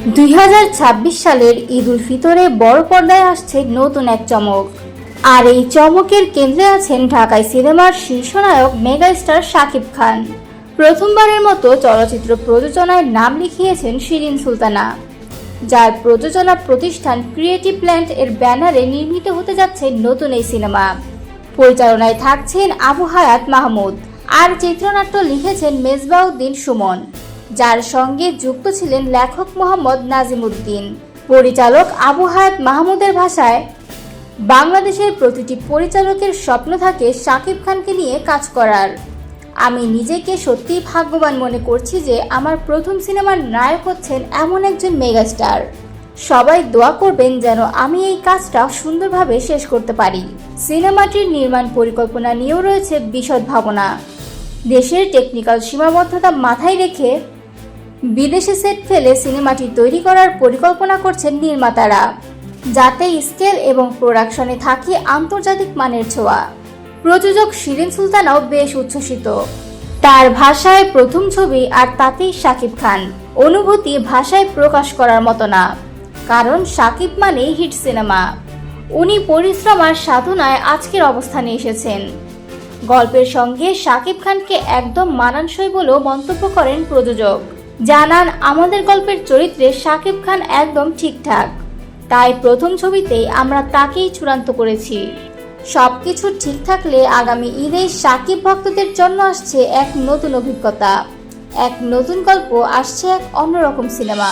দুই হাজার ছাব্বিশ সালের ঈদ উল ফিতরে বড় পর্দায় আসছে নতুন এক চমক। আর এই চমকের কেন্দ্রে আছেন ঢাকায় সিনেমার শীর্ষনায়ক মেগাস্টার শাকিব খান। প্রথমবারের মতো চলচ্চিত্র প্রযোজনায় নাম লিখিয়েছেন শিরিন সুলতানা। যার প্রযোজনা প্রতিষ্ঠান ক্রিয়েটিভ প্ল্যান্ট এর ব্যানারে নির্মিত হতে যাচ্ছে নতুন এই সিনেমা। পরিচালনায় থাকছেন আবু হায়াত মাহমুদ। আর চিত্রনাট্য লিখেছেন মেজবাউদ্দিন সুমন। যার সঙ্গে যুক্ত ছিলেন লেখক মোহাম্মদ নাজিমুদ্দিন। পরিচালক আবু হায়াত মাহমুদের ভাষায়, বাংলাদেশের প্রতিটি পরিচালকের স্বপ্ন থাকে শাকিব খানকে নিয়ে কাজ করার। আমি নিজেকে সত্যিই ভাগ্যবান মনে করছি যে আমার প্রথম সিনেমার নায়ক হচ্ছেন এমন একজন মেগাস্টার। সবাই দোয়া করবেন যেন আমি এই কাজটা সুন্দরভাবে শেষ করতে পারি। সিনেমাটির নির্মাণ পরিকল্পনা নিয়েও রয়েছে বিশদ ভাবনা। দেশের টেকনিক্যাল সীমাবদ্ধতা মাথায় রেখে বিদেশে সেট ফেলে সিনেমাটি তৈরি করার পরিকল্পনা করছেন নির্মাতারা, যাতে স্কেল এবং প্রোডাকশনে থাকে আন্তর্জাতিক মানের ছোঁয়া। প্রযোজক শিরিন সুলতানাও বেশ উচ্ছ্বসিত। তার ভাষায় প্রথম ছবি আর তাতেই শাকিব খান। অনুভূতি ভাষায় প্রকাশ করার মতো না, কারণ শাকিব মানেই হিট সিনেমা। উনি পরিশ্রম আর সাধনায় আজকের অবস্থানে এসেছেন। গল্পের সঙ্গে শাকিব খানকে একদম মানানসই বলেও মন্তব্য করেন প্রযোজক। জানান আমাদের গল্পের চরিত্রে সাকিব খান একদম ঠিকঠাক। তাই প্রথম ছবিতেই আমরা তাকেই চূড়ান্ত করেছি। সব কিছু ঠিক থাকলে আগামী ঈদে সাকিব ভক্তদের জন্য আসছে এক নতুন অভিজ্ঞতা। এক নতুন গল্প, আসছে এক অন্যরকম সিনেমা।